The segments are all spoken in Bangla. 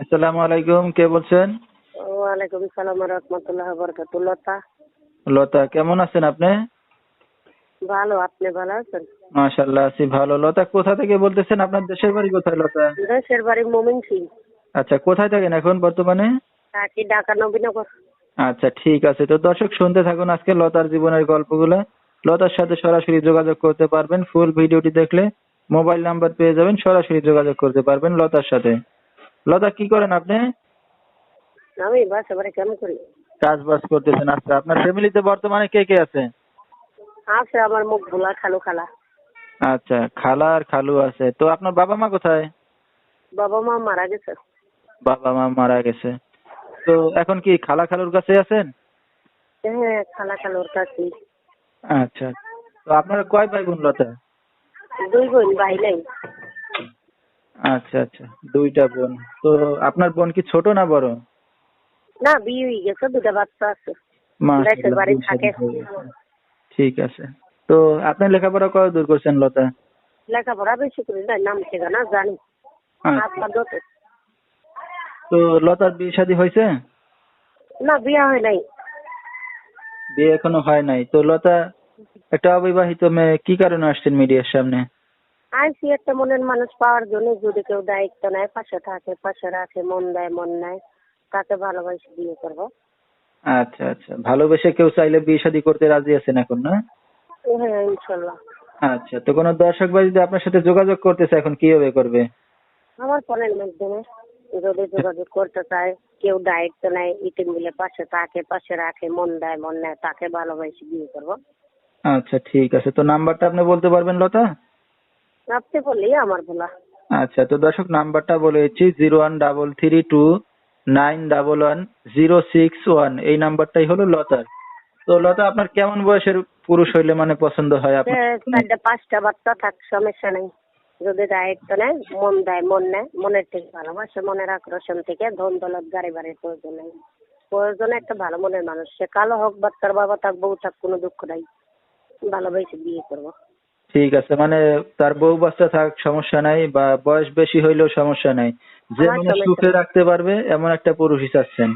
আসসালামু আলাইকুম কে বলছেন? ওয়ালাইকুম সালাম রহমতুল্লাহ বরকাতুহ। লতা? লতা কেমন আছেন আপনি? ভালো আপনি ভালো আছেন? মাশাল্লাহ আছি ভালো। লতা কোথা থেকে বলতেছেন? আপনার দেশের বাড়ি কোথায় লতা? দেশের বাড়ি মোমিন সিং। আচ্ছা কোথায় থাকেন এখন বর্তমানে? থাকি ঢাকা নবীনগর। আচ্ছা ঠিক আছে। তো দর্শক শুনতে থাকুন আজকে লতার জীবনের গল্পগুলো। লতার সাথে সরাসরি যোগাযোগ করতে পারবেন। ফুল ভিডিওটি দেখলে মোবাইল নাম্বার পেয়ে যাবেন। সরাসরি যোগাযোগ করতে পারবেন লতার সাথে। লতা কি করেন আপনি? আমি বাসা বাড়ি কেমন করি? কাজ বাজ করতেছেন আচ্ছা। আপনার ফ্যামিলিতে বর্তমানে কে কে আছে? আছে আমার মুখ ভোলা খালু খালা। আচ্ছা খালা আর খালু আছে। তো আপনার বাবা মা কোথায়? বাবা মা মারা গেছে। বাবা মা মারা গেছে। তো এখন কি খালা খালুর কাছে আছেন? হ্যাঁ খালা খালুর কাছে আচ্ছা। তো আপনারা কয় ভাই বোন লতা? দুই বোন ভাই নাই। আচ্ছা আচ্ছা। দুইটা বোন। তো আপনার বোন কি ছোট না বড়? না বিয়ে হয়ে গেছে দুটা বাচ্চা আছে। বাড়ি থাকে। ঠিক আছে। তো আপনি লেখাপড়া কত দূর করছেন লতা? লেখাপড়া বেশি করি না নাম ঠিকানা জানি। আচ্ছা। তো লতার বিয়ে শাদী হয়েছে? না বিয়ে হয় নাই। বিয়ে এখনও হয় নাই। তো লতা একটা অবিবাহিত মেয়ে কি কারণে আসছেন মিডিয়ার সামনে? আইসি একটা মনের মানুষ পাওয়ার জন্য যদি কেউ দায়িত্ব নেয় পাশে থাকে পাশে রাখে মন দেয় মন নেয় তাকে ভালোবাসে বিয়ে করব। আচ্ছা আচ্ছা। ভালোবেসে কেউ চাইলে বিয়ে শাদী করতে রাজি আছেন এখন না? হ্যাঁ ইনশাল্লাহ। আচ্ছা তো কোনো দর্শক ভাই যদি আপনার সাথে যোগাযোগ করতেছে এখন কীভাবে করবে? আমার ফোনের মাধ্যমে যদি যোগাযোগ করতে চায় কেউ দায়িত্ব নেয় ইটিম মিলে পাশে থাকে পাশে রাখে মন দেয় মন নেয় তাকে ভালোবাসে বিয়ে করব। আচ্ছা ঠিক আছে। তো নাম্বারটা আপনি বলতে পারবেন লতা? আপনি বললেই আমার বলা আচ্ছা তো দর্শক নাম্বারটা বলে দিচ্ছি zero one double three two nine double one zero six one. এই নাম্বারটাই হলো লতার। তো লতা আপনার কেমন বয়সের পুরুষ হইলে মানে পছন্দ হয় আপনার? হ্যাঁ, চারটা পাঁচটা বাচ্চা থাক সমস্যা নেই। যদি দায়িত্ব নেয় মন দেয় মন নেয় মনের থেকে ভালোবাসে মনের আকর্ষণ থেকে ধন দৌলত গাড়ি বাড়ির প্রয়োজন। নেই প্রয়োজনে একটা ভালো মনের মানুষ। সে কালো হোক বাচ্চার বাবা থাক বউ থাক কোনো দুঃখ নাই। ভালোবাসে বিয়ে করব। ঠিক আছে মানে তার বউ বাচ্চা থাক সমস্যা নাই বা বয়স বেশি হইলেও সমস্যা নাই। যে মানে সুখে রাখতে পারবে এমন একটা পুরুষই চাচ্ছেন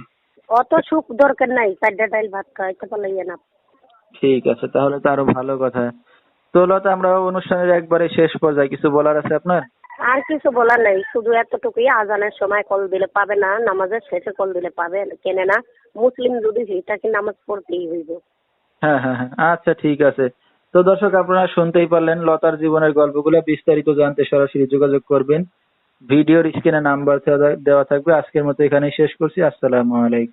অত সুখ দরকার নাই চারটা ডাইল ভাত খাওয়াইতে পারলে না ঠিক আছে তাহলে তো আরও ভালো কথা। তো লতা আমরা অনুষ্ঠানের একবারে শেষ পর্যায়ে কিছু বলার আছে আপনার? আর কিছু বলার নাই শুধু এতটুকুই আজানের সময় কল দিলে পাবে না নামাজের শেষে কল দিলে পাবে কেনে না মুসলিম যদি হই তাকে নামাজ পড়তেই হইব। হ্যাঁ হ্যাঁ হ্যাঁ আচ্ছা ঠিক আছে। তো দর্শক, আপনারা শুনতেই পারলেন লতার জীবনের গল্পগুলো, বিস্তারিত জানতে সরাসরি যোগাযোগ করবেন। ভিডিওর স্ক্রিনে নাম্বার দেওয়া থাকবে, আজকের মতো এখানেই শেষ করছি, আসসালামু আলাইকুম।